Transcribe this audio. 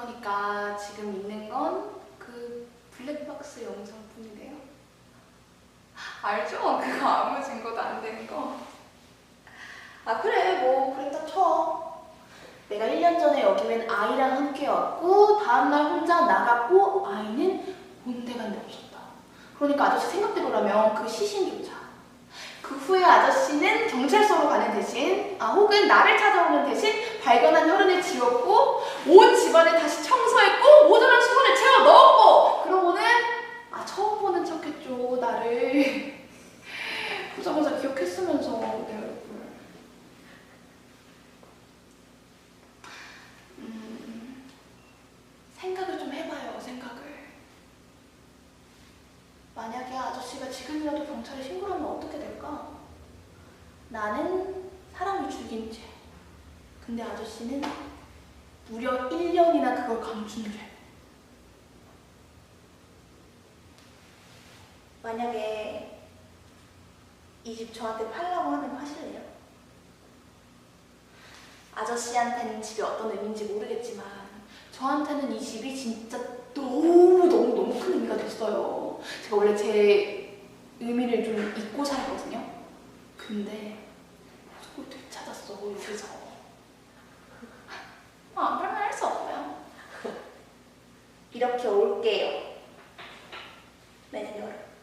그러니까 지금 있는 건 그 블랙박스 영상뿐이네요. 알죠? 그거 아무 증거도 안 되는 거. 아 그래 뭐 그랬다 쳐 내가 1년 전에 여기 웬 아이랑 함께 왔고 다음날 혼자 나갔고 아이는 온데간데 없었다 그러니까 아저씨 생각대로라면 그 시신조차 그 후에 아저씨는 아 혹은 나를 찾아오는 대신 발견한 혈흔을 지웠고 온 집안을 다시 청소했고 모자란 수건을 채워 넣었고 그러고는 아 처음 보는 척했죠 나를 보자마자 기억했으면서 내 얼굴 음, 생각을 좀 해봐요, 생각을. 만약에 아저씨가 지금이라도 경찰에 신고를 하면 어떻게 될까? 나는 사람을 죽인 죄. 근데 아저씨는 무려 1년이나 그걸 감춘 죄. 만약에 이 집 저한테 팔라고 하면 파실래요? 아저씨한테는 집이 어떤 의미인지 모르겠지만 저한테는 이 집이 진짜 너무 너무 너무 큰 의미가 됐어요. 제가 원래 제 의미를 좀 잊고 살거든요. 근데 그걸 되찾았어 여기서. 이렇게 올게요. 네, 매니저로.